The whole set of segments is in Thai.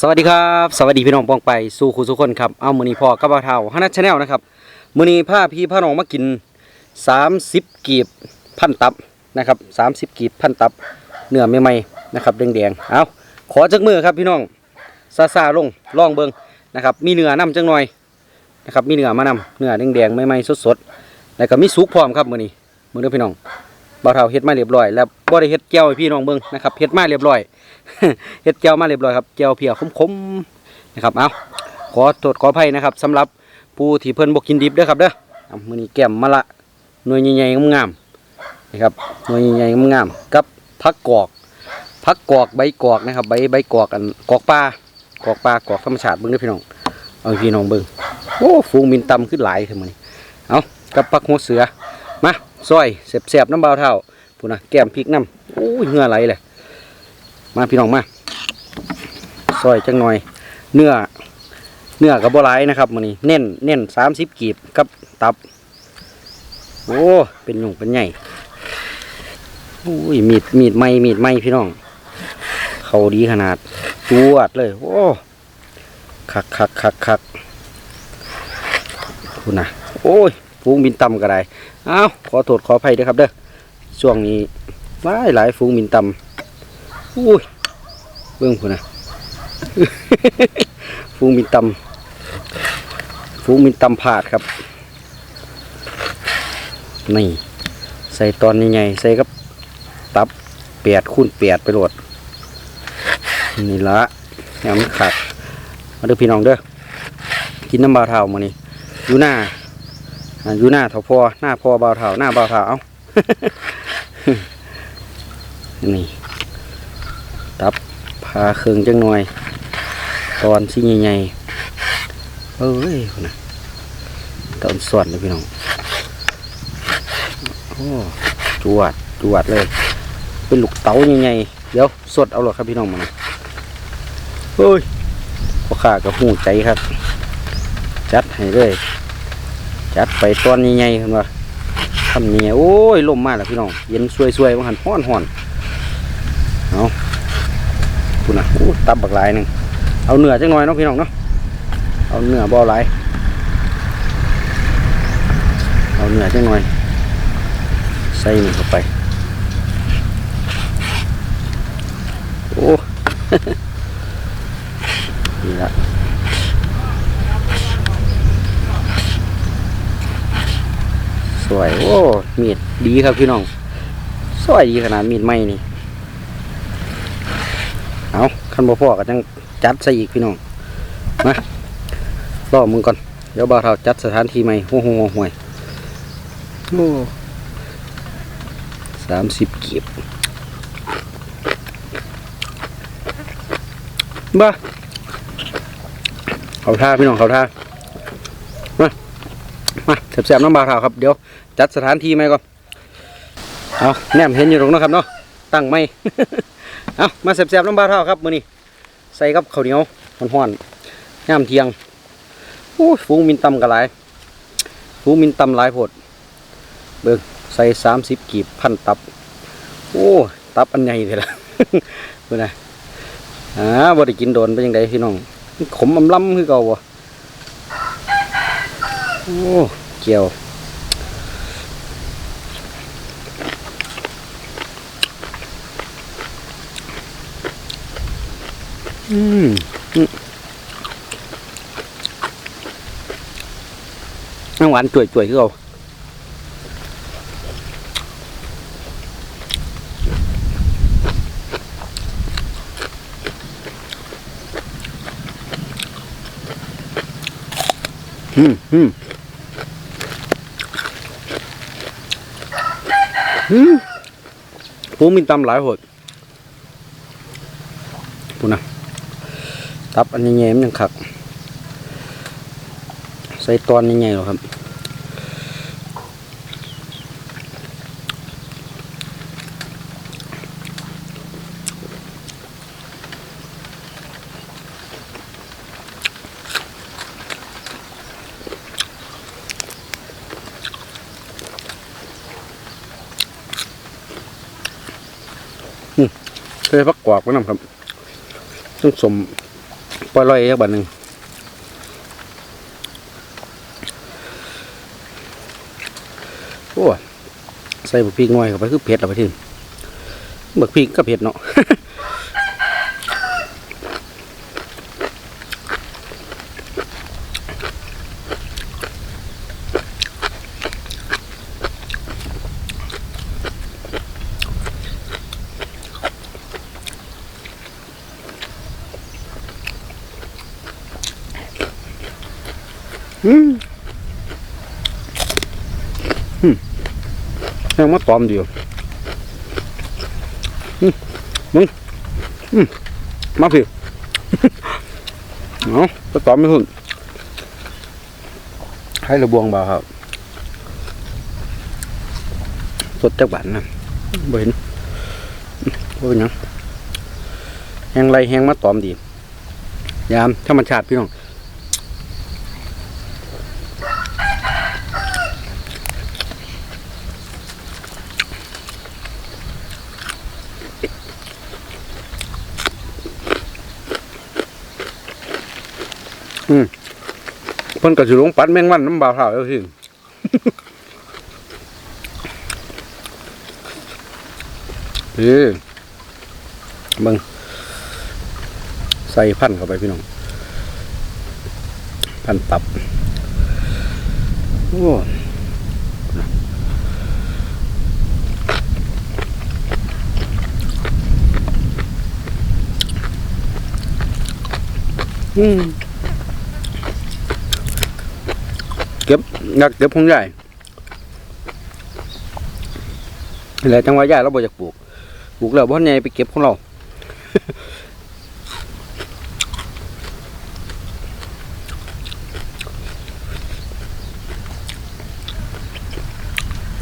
สวัสดีครับสวัสดีพี่น้องปองไปสู่คุณสุกคนครับเอามือนี้พ่อกับบ่าวเท่าฮันนัทชาแนลนะครับมือนี้พาพี่พาน้องมากิน 30 กีบพันตับนะครับ30 กีบพันตับเนื้อใหม่ๆนะครับแดงๆเอาขอจักมือครับพี่น้องซาซาลงล่องเบิงนะครับมีเนื้อนํจังหน่อยนะครับมีเนื้อมานำเนื้อแดงๆใหม่ๆสดๆแล้วก็มีสุกพร้อมครับมือนี้มือเด้อพี่น้องบ่าวเท่าเฮ็ดมาเรียบร้อย แล้วบ่ได้เฮ็ดแก้วให้พี่น้องเบิงนะครับเฮ็ดมาเรียบร้อย เฮ็ดแก้วมาเรียบร้อยครับแก้วเพียคมๆนะครับเอาขอโทษขออภัยนะครับสำหรับผู้ที่เพิ่นบ่กินดิบเด้อครับเด้อเอามือนี้แก้มมะละหน่วยใหญ่ๆงามๆนะครับหน่วยใหญ่ๆงามๆกับผักกอกผักกอกใบกอกนะครับ ใบใบกอกอันกอกปลากอกปลากอกธรรมชาติเบิ่งด้อพี่น้องเอาพี่น้องเบิ่งโอ้ฝูงมินตำขึ้นหลายเท่ามือนี้เอากับผักหัวเสือมาซอยแซ่บๆน้ำเบาเท่าพุ่นะแก้มพริกน้ำโอ้ยเหงื่อไหลเลย มาพี่น้องมาซอยจังหน่อย เนื้อ เนื้อกับบัวลายนะครับมันนี้เน้นเน้นสามสิบกีบกับตับ โอ้เป็นหนุ่งเป็นใหญ่โอ้ยมีดมีดไม้มีดไม้พี่น้อง เขาดีขนาดจวดเลย โอ้คักคักคักคักคุณนะโอ้ยฟูงบินต่ำก็ได้อ้าวขอโทษขออภัยด้วยครับเด้อช่วงนี้หลายหลายฟูงบินต่ำ อุ้ยเบื้องพุ่นนะฟูงมินตำฟูงมินตำผาดครับ นี่ใส่ตอนใหญ่ๆใส่กับตับเปียดคูณเปียดไปโหลด นี่ละแหมนขาดมาด้อพี่น้องเด้อกินน้ำบาเทามานี่อยู่หน้าอยู่หน้าเถาพอหน้าพอบาเทาหน้าบาเทาเอานี่าเครื่องจังหน่อย ตอนสิใหญ่ๆเอ้ยนะตอนส่วนเลยพี่น้องโอ้จวดจวดเลย เป็นลูกเต๋าใหญ่ๆเดี๋ยวสดเอาหรอครับพี่น้องมานเฮ้ยพ่อข้ากับหูใจครับ จัดให้เลยจัดไปตอนใหญ่ๆเห็นว่าทำเนี่โอ้ยลมมากแล้วพี่น้องเย็นสวยๆว่าหันห้อนหอนเอา คุณนะอู้ตับบักหลายหนึ่งเอาเนื้อจังหน่อยเนาะพี่น้องเนาะเอาเนื้อบ่หลายเอาเนื้อจังหน่อยใส่นี่เข้าไปโอ้นี่ละสวยโอ้มีดดีครับพี่น้องสวยดีขนาดมีดไม้นี่ เอาคันบ่พอก็จังจัดใส่อีกพี่น้องมารอมึงก่อนเดี๋ยวบ่าวเฒ่าจัดสถานที่ใหม่โอ้โหห่วยโอ้สามสิบกีบบ้าเขาท่าพี่น้องเขาท่ามามาแสบๆน้ำบ่าวเฒ่าครับเดี๋ยวจัดสถานที่ใหม่ก่อนเอาแนมเห็นอยู่ตรงนะครับเนาะตั้งไม่ เอามาเสียบๆน้ำบาเท่าครับมือนี้ใส่กับข้าวเหนียวห้อนๆย่ามเทียงโอ้ฟูงมินตำกระไรฟูงมินตำหลายโพดเบิ่งใส่สามสิบกีบพันตับ โอ้ ตับอันใหญ่เลยล่ะเบิ่งนะอ่าบ่ได้กินโดนเป็นยังไงพี่น้อง ขมอำล้ำคือเก่าวะโอ้ เกี่ยว อืมอืมน้ำหวานจ่วยๆคือเอาอืมอืมอืมปูมินตำหลายหดปูนะ ตับอันนี้แง่มนยังขัก ใส่ตอนนี้ไงหรอครับเคยพักกวากไว้นำครับต้องสม ปล่อยลอยอีกบัดหนึ่งโอ้ใส่บักพริกหน่อยเข้าไปคือเผ็ดเอาไปทิ้งบักพริกก็เผ็ดเนาะ ยังมาตอมเดียวอืมมึงอืมมาพี่เอาไปตอมไม่หุ่นให้ระบวงบ่าครับ สดจักบันนะบ่เห็นบ่เป็นหยังแหงไรแหงมาตอมดี ยามธรรมชาติพี่น้อง เพิ่นก็สิลงปัดแมงวันน้ำบาเท่าแล้วสิเอ้ยเบิ่งใส่พันเข้าไปพี่น้อง พันตับ โอ้อืม เก็บนักเก็บของใหญ่อะไรจังหวะใหญ่เราบ่อยากปลูกปลูกแล้วบ่ใหญ่ไปเก็บของเรา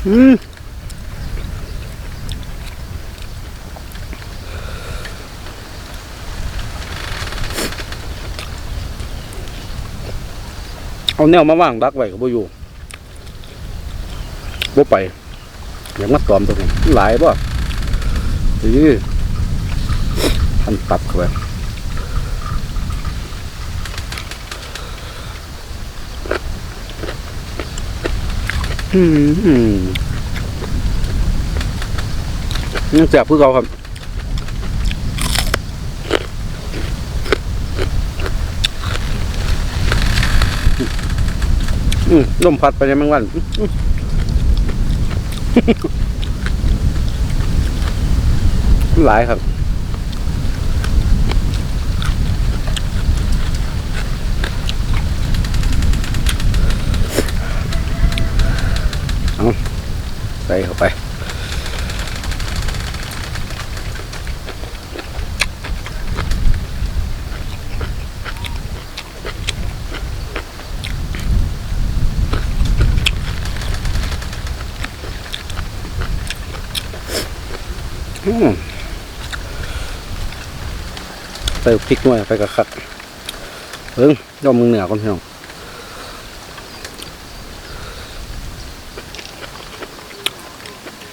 อืม เอาแนวมาว่างดักไว้ก็บ่อยู่บ่ไปอย่ากมาตอมตรงนี้หลายบ่อือทันตับเข้าไปอืมยังแสบคือเขาครับ อืมลมพัดไปในมังวันหลายครับเอาใส่เข้าไป อืม ใส่พริกหน่อยไปกระคักเพิ่งยอมมึงเหนือก่อนพี่น้อง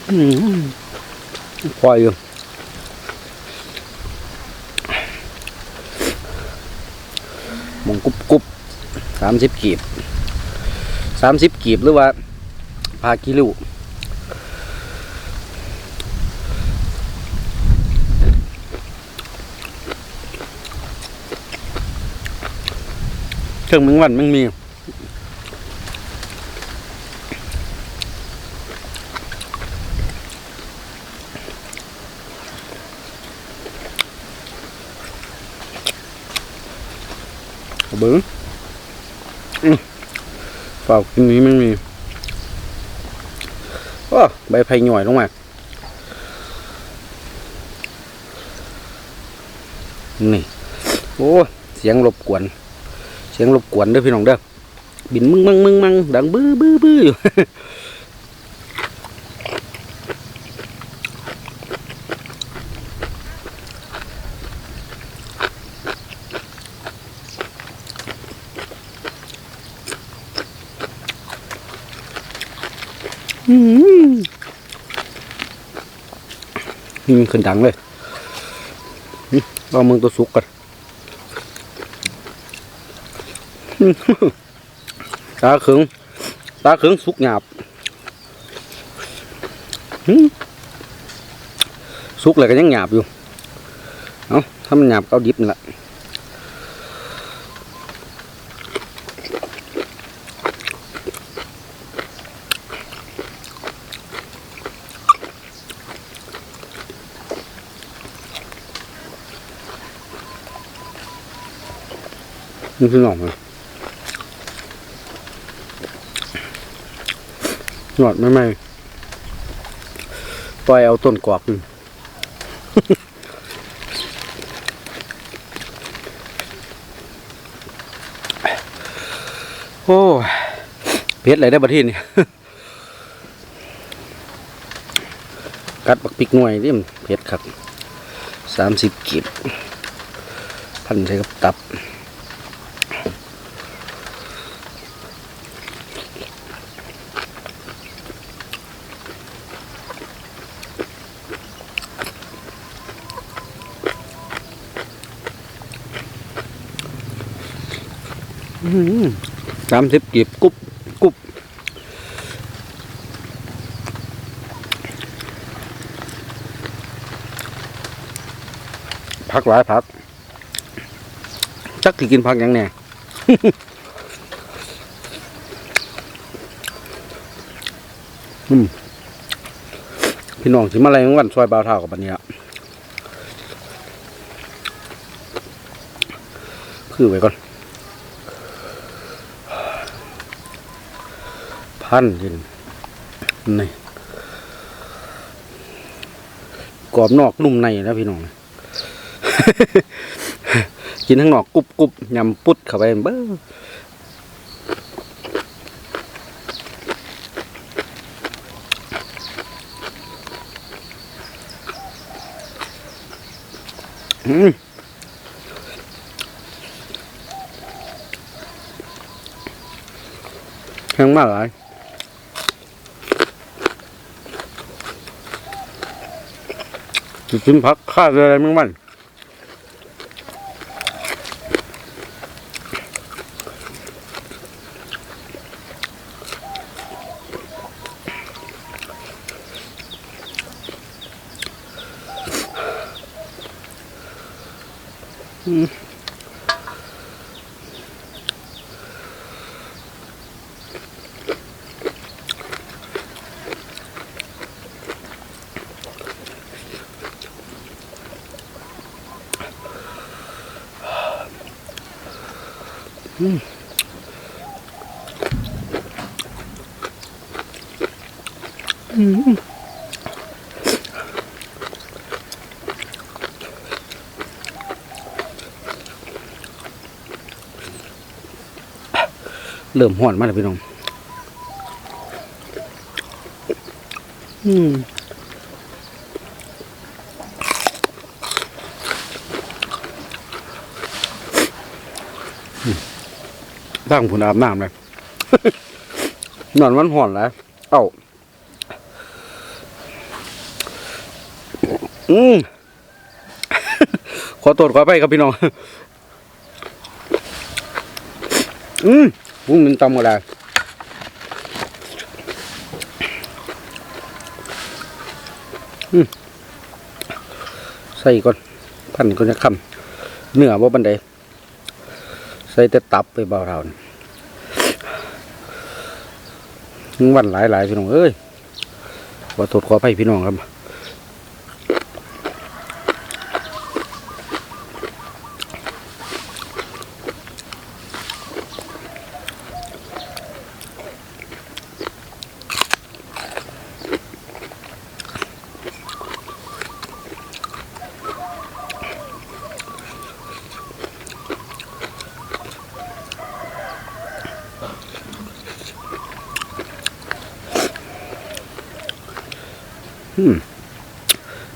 อืมควายอยู่มองกุบกุบสามสิบกีบสามสิบกีบหรือว่าพากิโล เครื่องมึงวันมึงมีเอาเบิ้งอืมเปล่ากินนี้มันมีโอ้ใบไผ่หน่อยลงมา นี่ โอ้ เสียงรบกวน สียงรบกวนเด้อพี่น้องเด้อบินมึงมังมึงมังดังบื้อบื้อบื้ออยู่อืมอืมขึ้นดังเลยเอามึงตัวสุกกัน ตาขึงตาขึงสุกหยาบสุกเลยก็ยังหยาบอยู่เอาถ้ามันหยาบก็ดิบนี่แหละนี่คือหน่องเลย หนอดไม่ไม่ปล่อยเอาต้นกวากโอ้ยเพชรอะไรได้ประเทศนี่กัดบักปิกหน่วยนี่มันเพชรครับสามสิบกีบพันใส่กับตับ สามสิบกีบกุบกุบพักหลายพัก จักที่กินพักยังแน่อืมพี่น้องสิมาอะไรวันซอยบาวเท่ากับบันเนี้ยคือไว้ก่อน พันกินนี่กรอบนอกนุ่มในแล้วพี่น้องกินทั้งนอกกรุบกรุบยำปุดเข้าไปเบ้ออืมแข็งมากเลยจะ กินผักข้าวอะไรมึงมันอือ เริ่มห่อนมากเลยพี่น้อง อืมตั้งผุนอาบน้ำเลย นอนวันห่อนแล้ว เอ้า อืมขอโทษขอไปครับพี่น้อง อืมวุ้งมันตำก็ได้อืมใส่ก่อนพันก่อนจะคำเนื้อว่าบันไดใส่แต่ตับไปเบาเท่านวันหลายหลายๆพี่น้องเอ้ยขอโทษขอไปพี่น้องครับ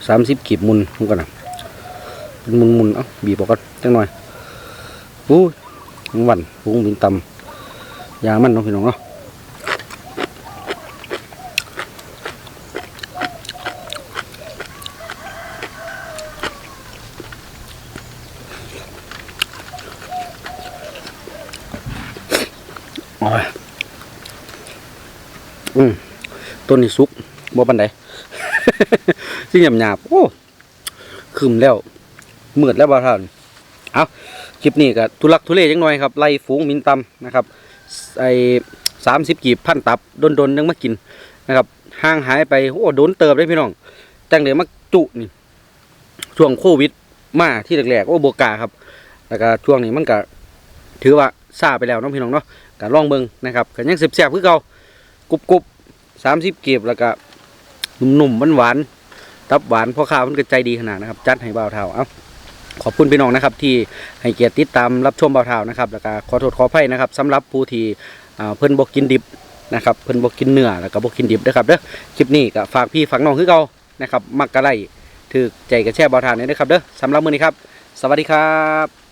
สามสิบกีบมุนมันกันนะเป็นมุนมุนเอ้าบีบออกกันจังหน่อยอ้ยทั้งวันพุงบินตำยามันน้องพี่น้องเนาะอ๋ออืมต้นนี้สุกบ่ปันใด ที่หยาบหยาบๆโอ้คืมแล้วมืดแล้วบ่าวเท่านเอาคลิปนี้ก็ทุลักทุเลจังหน่อยครับไล่ฝูงมินตำนะครับไอ้สามสิบกีบพันตับโดนๆนยังมากินนะครับห่างหายไปโอ้โดนเติบได้พี่น้องจังเดี๋ยวมาจุนี่ช่วงโควิดมาที่แรกๆโอ้โบกาครับแล้วก็ช่วงนี้มันก็ถือว่าซาไปแล้วน้องพี่น้องเนาะการลองเบิ่งนะครับก็ยังแซ่บๆคือเก่ากรุบกรุบสามสิบกีบแล้วก็ นุ่มๆหวานๆตับหวานพ่อข้าวมันก็ใจดีขนาดนะครับ จัดให้บ่าวเท่าเอาขอบคุณพี่น้องนะครับ ที่ให้เกียรติติดตามรับชมบ่าวเท่านะครับ แล้วก็ขอโทษขออภัยนะครับสำหรับผู้ที่เพิ่นบ่กินดิบนะครับเพิ่นบ่กินเนื้อแล้วก็บ่กินดิบนะครับเด้อคลิปนี้ก็ฝากพี่ฝากน้องคือเก่านะครับมักกะไลถือใจกระแช่บ่าวเท่านี่นะครับเด้อสำหรับมื้อนี้ครับ สวัสดีครับ